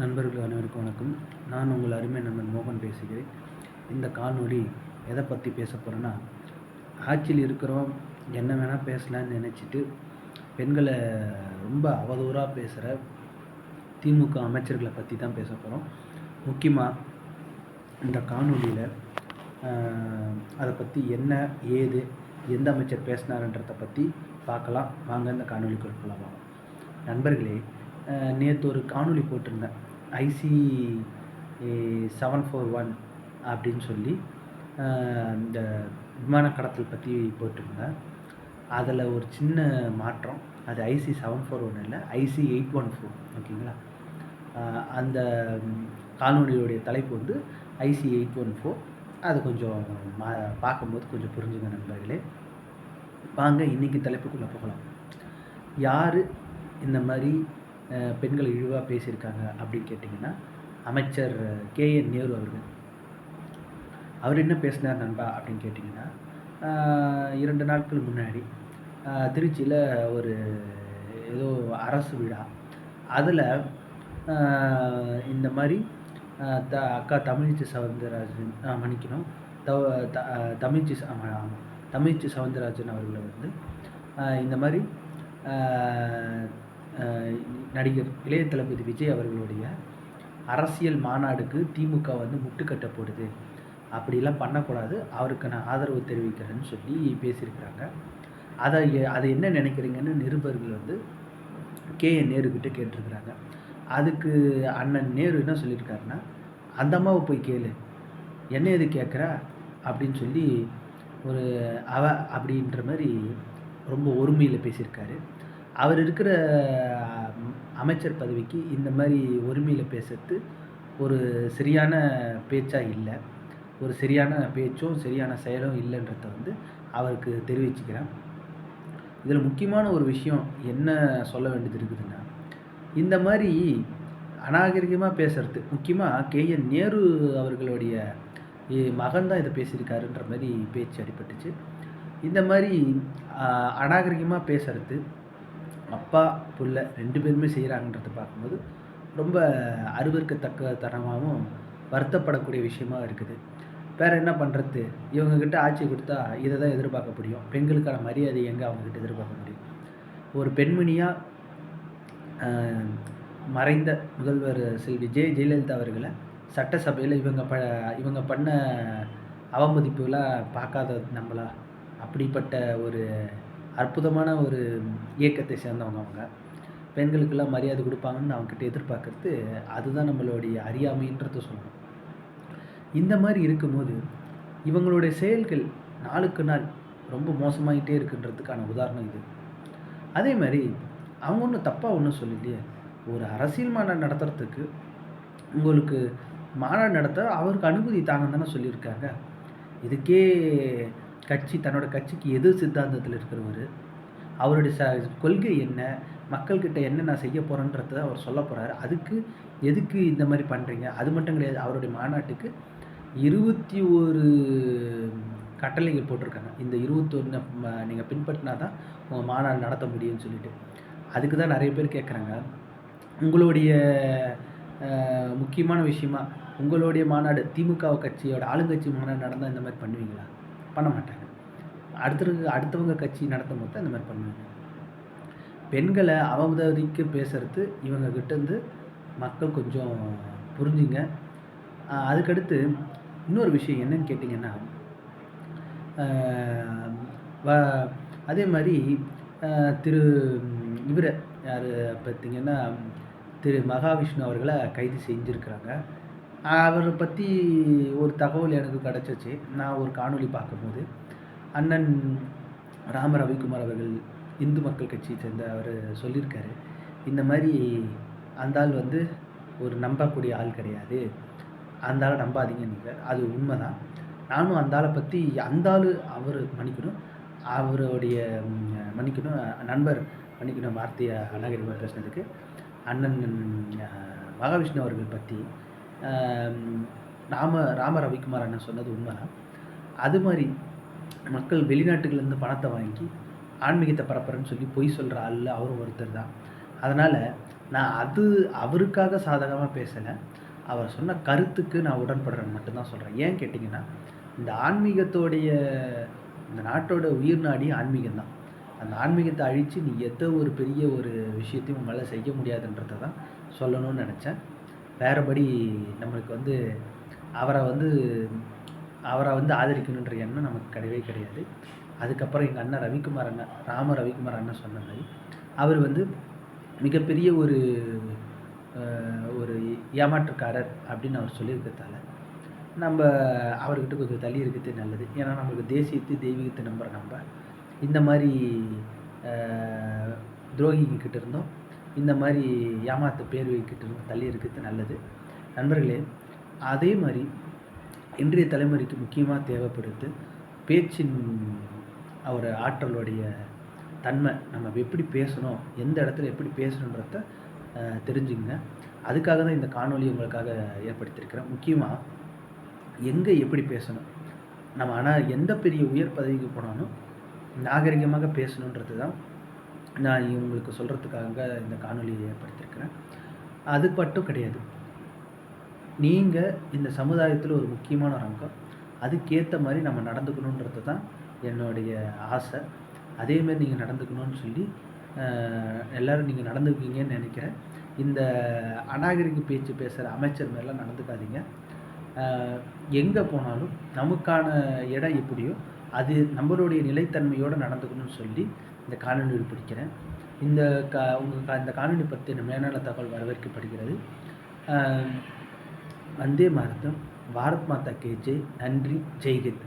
நண்பர்கள் அனைவருக்கும் வணக்கம். நான் உங்கள் அருமை நண்பன் மோகன் பேசுகிறேன். இந்த காணொலி எதை பற்றி பேச போகிறேன்னா ஆட்சியில் இருக்கிறோம் என்ன வேணால் பேசலான்னு நினச்சிட்டு பெண்களை ரொம்ப அவதூறாக பேசுகிற திமுக அமைச்சர்களை பற்றி தான் பேச போகிறோம் முக்கியமாக இந்த காணொளியில் அதை பற்றி என்ன ஏது எந்த அமைச்சர் பேசினாருன்றதை பற்றி பார்க்கலாம். வாங்க இந்த காணொலிக்குள் போகலாம் நண்பர்களே நேற்று ஒரு காணொளி போட்டிருந்தேன். ஐசி செவன் ஃபோர் ஒன் அப்படின்னு சொல்லி இந்த விமான கடத்தல் பற்றி போட்டிருந்தேன் அதில் ஒரு சின்ன மாற்றம். அது ஐசி செவன் ஃபோர் ஒன் இல்லை ஐசி எயிட் ஒன் ஃபோர் ஓகேங்களா? அந்த காணொலியுடைய தலைப்பு வந்து ஐசி எயிட் ஒன் ஃபோர். அது கொஞ்சம் மா பார்க்கும்போது கொஞ்சம் புரிஞ்சுங்க நண்பர்களே. வாங்க இன்றைக்கி தலைப்புக்குள்ளே போகலாம். யார் இந்த மாதிரி பெண்கள் இழிவாக பேசியிருக்காங்க அப்படின்னு கேட்டிங்கன்னா அமைச்சர் கே. என். நேரு அவர்கள். அவர் என்ன பேசினார் நண்பா அப்படின்னு கேட்டிங்கன்னா இரண்டு நாட்கள் முன்னாடி திருச்சியில் ஒரு ஏதோ அரசு விழா அதில் இந்த மாதிரி த அக்கா தமிழ்ச்சி சவுந்தரராஜன் மன்னிக்கணும் தவ த தமிழ்ச்சி ஆமாம் தமிழ்ச்சி சவுந்தரராஜன் அவர்களை வந்து இந்த மாதிரி நடிகர் இளைய தளபதி விஜய் அவர்களுடைய அரசியல் மாநாடுக்கு திமுக வந்து முட்டுக்கட்ட போடுது. அப்படிலாம் பண்ணக்கூடாது. அவருக்கு நான் ஆதரவு தெரிவிக்கிறேன்னு சொல்லி பேசியிருக்கிறாங்க. அதை அதை என்ன நினைக்கிறீங்கன்னு நிருபர்கள் வந்து கே. என். நேருக்கிட்ட கேட்டிருக்கிறாங்க. அதுக்கு அண்ணன் நேரு என்ன சொல்லியிருக்காருன்னா அந்த அம்மாவை போய் கேளு. என்ன எது கேட்குற? அப்படின்னு சொல்லி ஒரு அவ அப்படின்ற மாதிரி ரொம்ப ஒருமையில் பேசியிருக்காரு. அவர் இருக்கிற அமைச்சர் பதவிக்கு இந்த மாதிரி ஒருமையில் பேசுறது ஒரு சரியான பேச்சாக இல்லை. ஒரு சரியான பேச்சும் சரியான செயலும் இல்லைன்றத வந்து அவருக்கு தெரிவிச்சுக்கிறேன். இதில் முக்கியமான ஒரு விஷயம் என்ன சொல்ல வேண்டியது இருக்குதுன்னா இந்த மாதிரி அநாகரிகமாக பேசுறது முக்கியமாக கே. என். நேரு அவர்களுடைய மகன் தான் இதை பேசியிருக்காருன்ற மாதிரி பேச்சு அடிபட்டுச்சு. இந்த மாதிரி அநாகரிகமாக பேசுறது அப்பா பிள்ளை ரெண்டு பேருமே செய்கிறாங்கன்றத பார்க்கும்போது ரொம்ப அருவருக்கத்தக்க தனமாகவும் வருத்தப்படக்கூடிய விஷயமா இருக்குது. வேறு என்ன பண்ணுறது இவங்கக்கிட்ட ஆட்சி கொடுத்தா இதை தான் எதிர்பார்க்க முடியும். பெண்களுக்கான மரியாதை எங்கே அவங்கக்கிட்ட எதிர்பார்க்க முடியும்? ஒரு பெண்மணியாக மறைந்த முதல்வர் செல்வி ஜெ ஜெயலலிதா அவர்களை சட்டசபையில் இவங்க ப இவங்க பண்ண அவமதிப்புகளாக பார்க்காத நம்மளா? அப்படிப்பட்ட ஒரு அற்புதமான ஒரு இயக்கத்தை சேர்ந்தவங்க அவங்க. பெண்களுக்கெல்லாம் மரியாதை கொடுப்பாங்கன்னு அவங்ககிட்ட எதிர்பார்க்கறது அதுதான் நம்மளுடைய அறியாமைன்றத சொல்லணும். இந்த மாதிரி இருக்கும்போது இவங்களுடைய செயல்கள் நாளுக்கு நாள் ரொம்ப மோசமாகிட்டே இருக்குன்றதுக்கான உதாரணம் இது. அதே மாதிரி அவங்க ஒன்றும் தப்பாக ஒன்றும் சொல்லலையே ஒரு அரசியல் மாநாடு நடத்துறதுக்கு உங்களுக்கு மாநாடு நடத்த அவருக்கு அனுமதி தாங்க தானே சொல்லியிருக்காங்க. இதுக்கே கட்சி தன்னோட கட்சிக்கு எது சித்தாந்தத்தில் இருக்கிறவர் அவருடைய ச கொள்கை என்ன மக்கள்கிட்ட என்ன நான் செய்ய போகிறேன்றத அவர் சொல்ல போகிறாரு அதுக்கு எதுக்கு இந்த மாதிரி பண்ணுறீங்க அது மட்டும் கிடையாது அவருடைய மாநாட்டுக்கு இருபத்தி ஒரு கட்டளைகள் போட்டிருக்காங்க. இந்த இருபத்தொன்று நீங்கள் பின்பற்றினா தான் உங்கள் மாநாடு நடத்த முடியும்னு சொல்லிட்டு. அதுக்கு தான் நிறைய பேர் கேட்குறாங்க உங்களுடைய முக்கியமான விஷயமா உங்களுடைய மாநாடு திமுக கட்சியோட ஆளுங்கட்சி மாநாடு நடந்தால் இந்த மாதிரி பண்ணுவீங்களா? பண்ண மாட்டாங்க. அடுத்த அடுத்தவங்க கட்சி நடத்தும் போது இந்த மாதிரி பண்ணுவாங்க. பெண்களை அவமதிக்க பேசுறது இவங்க மக்கள் கொஞ்சம் புரிஞ்சுங்க. அதுக்கடுத்து இன்னொரு விஷயம் என்னன்னு கேட்டிங்கன்னா வ- அதே மாதிரி திரு இவரை யார் பார்த்தீங்கன்னா திரு மகாவிஷ்ணு அவர்களை கைது செஞ்சுருக்கிறாங்க. அவரை பற்றி ஒரு தகவல் எனக்கு கிடச்சிச்சு. நான் ஒரு காணொளி பார்க்கும்போது அண்ணன் ராம ரவிக்குமார் அவர்கள் இந்து மக்கள் கட்சியை சேர்ந்த அவர் சொல்லியிருக்காரு. இந்த மாதிரி அந்த ஆள் வந்து ஒரு நம்பக்கூடிய ஆள் கிடையாது. அந்த ஆளை நம்பாதீங்க நீங்கள் அது உண்மைதான். நானும் அந்த ஆளை பற்றி அந்த ஆள் அவர் மன்னிக்கணும். அவருடைய மன்னிக்கணும். நண்பர் மன்னிக்கணும் வார்த்தையை அநாகரிகமாக பேசுனதுக்கு. அண்ணன் மகாவிஷ்ணு அவர்கள் பற்றி ராம ராம ரவிக்குமார் அண்ணன் சொன்னது உண்மைதான் அது மாதிரி மக்கள் வெளிநாட்டுகள்லேருந்து பணத்தை வாங்கி ஆன்மீகத்தை பரப்புறேன்னு சொல்லி பொய் சொல்கிற ஆள் அவரும் ஒருத்தர் தான். அதனால் நான் அது அவருக்காக சாதகமாக பேசலை. அவர் சொன்ன கருத்துக்கு நான் உடன்படுறேன்னு மட்டும்தான் சொல்கிறேன் ஏன் கேட்டிங்கன்னா இந்த ஆன்மீகத்தோடைய இந்த நாட்டோட உயிர் நாடி ஆன்மீகம் தான். அந்த ஆன்மீகத்தை அழித்து நீ எந்த ஒரு பெரிய ஒரு விஷயத்தையும் உங்களால் செய்ய முடியாதுன்றதை தான் சொல்லணும்னு நினச்சேன். வேறுபடி நம்மளுக்கு வந்து அவரை வந்து அவரை வந்து ஆதரிக்கணுன்ற எண்ணம் நமக்கு கிடையவே கிடையாது. அதுக்கப்புறம் எங்கள் அண்ணன் ரவிக்குமார் அண்ணன் ராம ரவிக்குமார் அண்ணன் சொன்ன மாதிரி அவர் வந்து மிகப்பெரிய ஒரு ஒரு ஏமாற்றுக்காரர் அப்படின்னு அவர் சொல்லியிருக்கிறதால நம்ம அவர்கிட்ட கொஞ்சம் தள்ளி இருக்கிறது நல்லது. ஏன்னா நம்மளுக்கு தேசியத்தை தெய்வீகத்தை நம்புகிற நம்ம. இந்த மாதிரி துரோகிங்கிட்ட இருந்தோம். இந்த மாதிரி ஏமாற்று பேர் வைக்கிட்டு இருந்து தள்ளி இருக்கிறது நல்லது. நண்பர்களே அதே மாதிரி இன்றைய தலைமுறைக்கு முக்கியமாக தேவைப்படுது பேச்சின் அவர் ஆற்றலுடைய தன்மை. நம்ம எப்படி பேசணும் எந்த இடத்துல எப்படி பேசணுன்றத தெரிஞ்சுங்க. அதுக்காக தான் இந்த காணொலி உங்களுக்காக ஏற்படுத்தியிருக்கிறேன். முக்கியமாக எங்கே எப்படி பேசணும்? நம்ம ஆனால் எந்த பெரிய உயர் பதவிக்கு போனாலும் நாகரிகமாக பேசணுன்றது தான் நான் இவங்களுக்கு சொல்கிறதுக்காக இந்த காணொலியை ஏற்படுத்தியிருக்கிறேன். அது மட்டும் கிடையாது. நீங்கள் இந்த சமுதாயத்தில் ஒரு முக்கியமான ஒரு அங்கம். அதுக்கேற்ற மாதிரி நம்ம நடந்துக்கணுன்றது தான் என்னுடைய ஆசை. அதேமாரி நீங்கள் நடந்துக்கணும்னு சொல்லி எல்லோரும் நீங்கள் நடந்துக்குவீங்கன்னு நினைக்கிறேன். இந்த அநாகரிக பேச்சு பேசுகிற அமைச்சர் மாதிரிலாம் நடந்துக்காதீங்க. எங்கே போனாலும் நமக்கான இடம் எப்படியோ அது நம்மளுடைய நிலைத்தன்மையோடு நடந்துக்கணும்னு சொல்லி இந்த காணொலி பிடிக்கிறேன். இந்த கா உங்கள் இந்த காணொலி பற்றின மேலான தகவல் வரவேற்கப்படுகிறது. வந்தே மாரதம் பாரத் மாதா கே ஜெய் நன்றி ஜெய்ஹிந்த்